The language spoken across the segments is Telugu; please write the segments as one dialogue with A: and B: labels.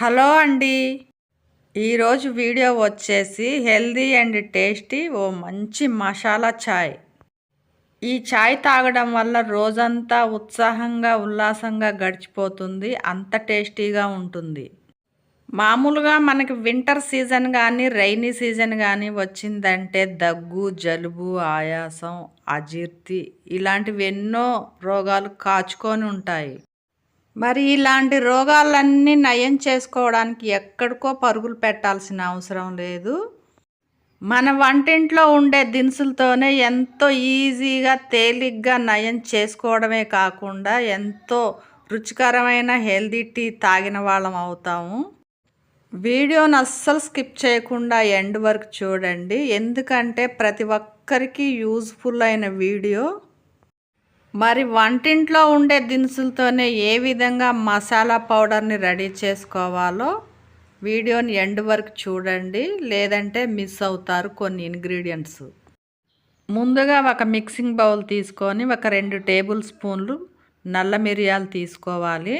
A: హలో అండి. ఈరోజు వీడియో వచ్చేసి హెల్దీ అండ్ టేస్టీ ఓ మంచి మసాలా ఛాయ్ ఈ ఛాయ్ తాగడం వల్ల రోజంతా ఉత్సాహంగా ఉల్లాసంగా గడిచిపోతుంది అంత టేస్టీగా ఉంటుంది. మామూలుగా మనకి వింటర్ సీజన్ కానీ రైనీ సీజన్ కానీ వచ్చిందంటే దగ్గు జలుబు ఆయాసం అజీర్తి ఇలాంటివి ఎన్నో రోగాలు కాచుకొని ఉంటాయి. మరి ఇలాంటి రోగాలన్నీ నయం చేసుకోవడానికి ఎక్కడికో పరుగులు పెట్టాల్సిన అవసరం లేదు. మన వంటింట్లో ఉండే దినుసులతోనే ఎంతో ఈజీగా తేలిగ్గా నయం చేసుకోవడమే కాకుండా ఎంతో రుచికరమైన హెల్దీ టీ తాగిన వాళ్ళం అవుతాము. వీడియోని అస్సలు స్కిప్ చేయకుండా ఎండ్ వరకు చూడండి. ఎందుకంటే ప్రతి ఒక్కరికి యూజ్ఫుల్ అయిన వీడియో. మరి వంటింట్లో ఉండే దినుసులతోనే ఏ విధంగా మసాలా పౌడర్ని రెడీ చేసుకోవాలో వీడియోని ఎండ్ వరకు చూడండి లేదంటే మిస్ అవుతారు కొన్ని ఇంగ్రీడియంట్స్. ముందుగా ఒక మిక్సింగ్ బౌల్ తీసుకొని ఒక రెండు టేబుల్ స్పూన్లు నల్ల మిరియాలు తీసుకోవాలి.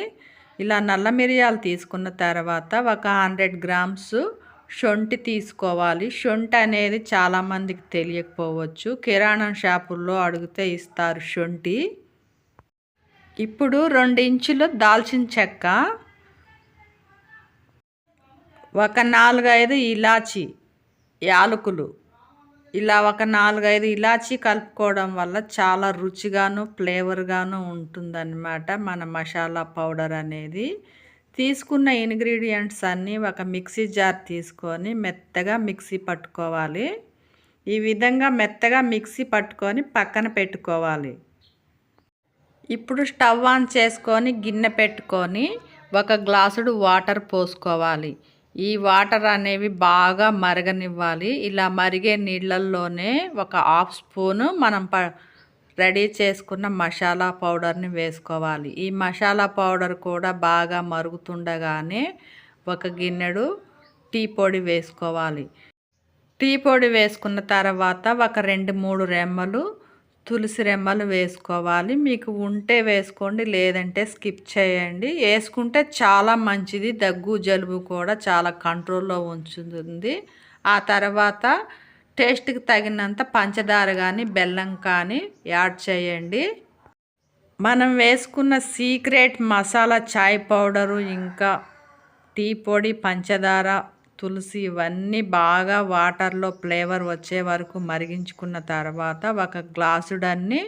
A: ఇలా నల్ల మిరియాలు తీసుకున్న తర్వాత ఒక హండ్రెడ్ గ్రామ్స్ శొంఠి తీసుకోవాలి. షొంటి అనేది చాలామందికి తెలియకపోవచ్చు. కిరాణా షాపుల్లో అడిగితే ఇస్తారు షొంటి. ఇప్పుడు రెండు ఇంచులు దాల్చిన చెక్క ఒక నాలుగైదు ఇలాచి యాలకులు. ఇలా ఒక నాలుగైదు ఇలాచి కలుపుకోవడం వల్ల చాలా రుచిగాను ఫ్లేవర్గాను ఉంటుందన్నమాట మన మసాలా పౌడర్ అనేది. తీసుకున్న ఇంగ్రీడియంట్స్ అన్నీ ఒక మిక్సీ జార్ తీసుకొని మెత్తగా మిక్సీ పట్టుకోవాలి. ఈ విధంగా మెత్తగా మిక్సీ పట్టుకొని పక్కన పెట్టుకోవాలి. ఇప్పుడు స్టవ్ ఆన్ చేసుకొని గిన్నె పెట్టుకొని ఒక గ్లాసుడు వాటర్ పోసుకోవాలి. ఈ వాటర్ అనేవి బాగా మరగనివ్వాలి. ఇలా మరిగే నీళ్ళల్లోనే ఒక హాఫ్ స్పూను మనం ప రెడీ చేసుకున్న మసాలా పౌడర్ని వేసుకోవాలి. ఈ మసాలా పౌడర్ కూడా బాగా మరుగుతుండగానే ఒక గిన్నెడు టీ పొడి వేసుకోవాలి. టీ పొడి వేసుకున్న తర్వాత ఒక రెండు మూడు రెమ్మలు తులసి రెమ్మలు వేసుకోవాలి. మీకు ఉంటే వేసుకోండి లేదంటే స్కిప్ చేయండి. వేసుకుంటే చాలా మంచిది దగ్గు జలుబు కూడా చాలా కంట్రోల్లో ఉంచుతుంది. ఆ తర్వాత టేస్ట్కి తగినంత పంచదార కానీ బెల్లం కానీ యాడ్ చేయండి. మనం వేసుకున్న సీక్రెట్ మసాలా చాయ్ పౌడరు ఇంకా టీ పొడి పంచదార తులసి ఇవన్నీ బాగా వాటర్లో ఫ్లేవర్ వచ్చే వరకు మరిగించుకున్న తర్వాత ఒక గ్లాసుడన్ని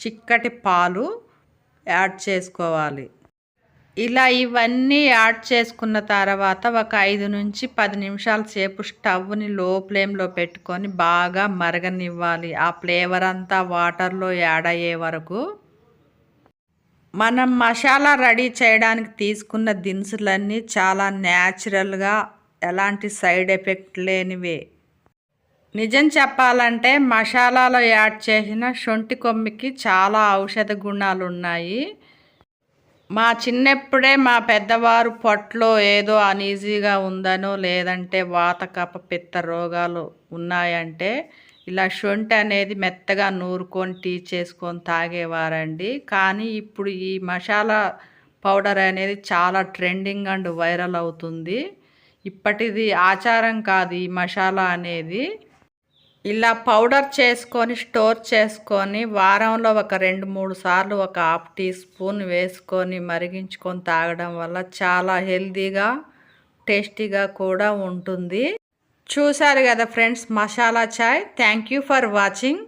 A: చిక్కటి పాలు యాడ్ చేసుకోవాలి. ఇలా ఇవన్నీ యాడ్ చేసుకున్న తర్వాత ఒక ఐదు నుంచి పది నిమిషాల సేపు స్టవ్ని లో ఫ్లేమ్లో పెట్టుకొని బాగా మరగనివ్వాలి. ఆ ఫ్లేవర్ అంతా వాటర్లో యాడ్ అయ్యే వరకు మనం మసాలా రెడీ చేయడానికి తీసుకున్న దినుసులన్నీ చాలా న్యాచురల్గా ఎలాంటి సైడ్ ఎఫెక్ట్ లేనివే. నిజం చెప్పాలంటే మసాలాలో యాడ్ చేసిన శొంఠి కొమ్మికి చాలా ఔషధ గుణాలు ఉన్నాయి మా చిన్నప్పుడే మా పెద్దవారు పొట్లో ఏదో అనీజీగా ఉందనో లేదంటే వాత కప పిత్త రోగాలు ఉన్నాయంటే ఇలా శొంఠి అనేది మెత్తగా నూరుకొని టీ చేసుకొని తాగేవారండి. కానీ ఇప్పుడు ఈ మసాలా పౌడర్ అనేది చాలా ట్రెండింగ్ అండ్ వైరల్ అవుతుంది. ఇప్పటిది ఆచారం కాదు ఈ మసాలా అనేది. ఇలా పౌడర్ చేసుకొని స్టోర్ చేసుకొని వారంలో ఒక రెండు మూడు సార్లు ఒక హాఫ్ టీ స్పూన్ వేసుకొని మరిగించుకొని తాగడం వల్ల చాలా హెల్తీగా టేస్టీగా కూడా ఉంటుంది. చూశారు కదా friends masala chai. Thank you for watching